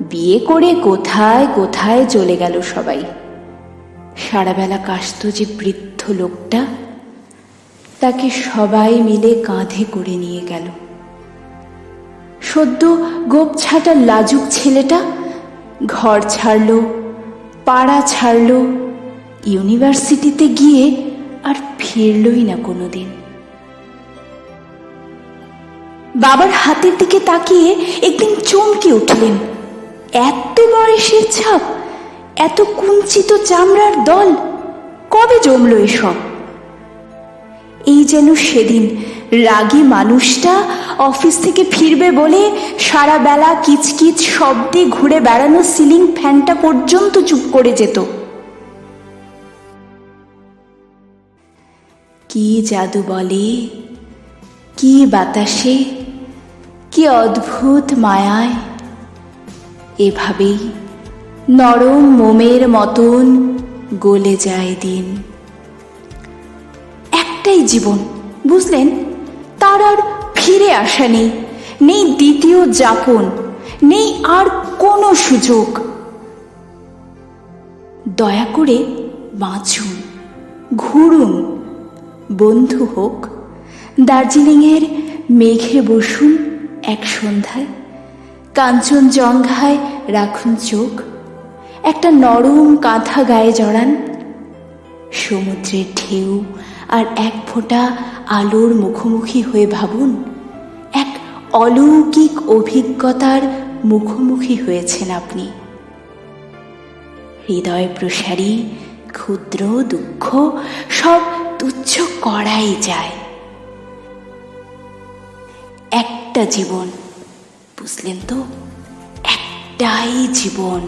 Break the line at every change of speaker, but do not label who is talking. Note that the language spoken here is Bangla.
বিয়ে করে কোথায় কোথায় চলে গেল সবাই? সারাবেলা কাশত যে বৃদ্ধ লোকটা, তাকে সবাই মিলে কাঁধে করে নিয়ে গেল। সদ্য গোপ ছাটার লাজুক ছেলেটা ঘর ছাড়ল, পাড়া ছাড়ল, ইউনিভার্সিটিতে গিয়ে আর ফিরলই না কোনোদিন। বাবার হাতের দিকে তাকিয়ে একদিন চমকে উঠলেন। এত বয়সের ছাপ, এত কুঞ্চিত চামড়ার দল, কবে জমলো এসব? এই যেন সেদিন রাগী মানুষটা অফিস থেকে ফিরবে বলে সারা বেলা কিচকিচ শব্দে ঘুরে বেড়ানো সিলিং ফ্যানটা পর্যন্ত চুপ করে যেত। কি জাদু বলে? কি বাতাসে? কি অদ্ভুত মায়ায়? এভাবেই নরম মোমের মতন গলে যায় দিন। একটাই জীবন, বুঝলেন? তার আর ফিরে আসা নেই। নেই দ্বিতীয় যাপন, নেই আর কোনো সুযোগ। দয়া করে বাঁচুন, ঘুরুন, বন্ধু হোক। দার্জিলিংয়ের মেঘে বসুন এক সন্ধ্যায়। কাঞ্চনজঙ্ঘায় রাখুন চোখ। একটা নরম কাঁথা গায়ে জড়ান। সমুদ্রের ঢেউ আর এক ফোঁটা আলোর মুখোমুখি হয়ে ভাবুন, এক অলৌকিক অভিজ্ঞতার মুখোমুখি হয়েছেন আপনি। হৃদয় প্রসারী, ক্ষুদ্র, দুঃখ, সব তুচ্ছ করাই যায়। একটা জীবন বুঝলেন তো একটাই জীবন।